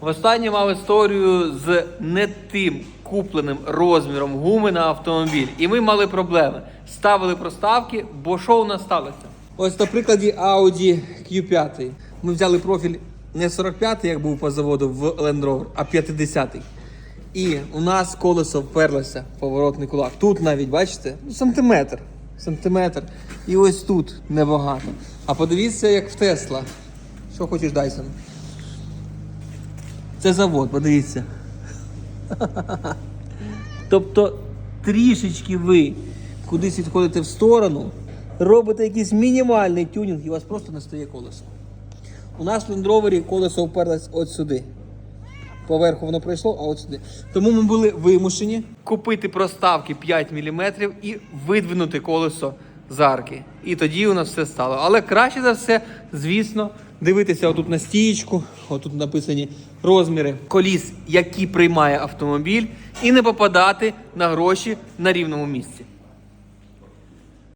Востаннє мав історію з не тим купленим розміром гуми на автомобіль. І ми мали проблеми. Ставили проставки, бо що у нас сталося? Ось на прикладі Audi Q5. Ми взяли профіль не 45, як був по заводу в Land Rover, а 50. І у нас колесо вперлося поворотний кулак. Тут навіть, бачите, ну, сантиметр. Сантиметр. І ось тут небагато. А подивіться, як в Тесла. Що хочеш, Дайсон? Це завод, подивіться. Тобто трішечки ви кудись відходите в сторону, робите якийсь мінімальний тюнінг і у вас просто не стає колесо. У нас в Rover колесо вперлось от сюди. Поверху воно пройшло, а от сюди. Тому ми були вимушені купити проставки 5 мм і видвинути колесо з арки. І тоді у нас все стало. Але краще за все, звісно, дивитися отут на стієчку, отут написані розміри коліс, які приймає автомобіль, і не попадати на гроші на рівному місці.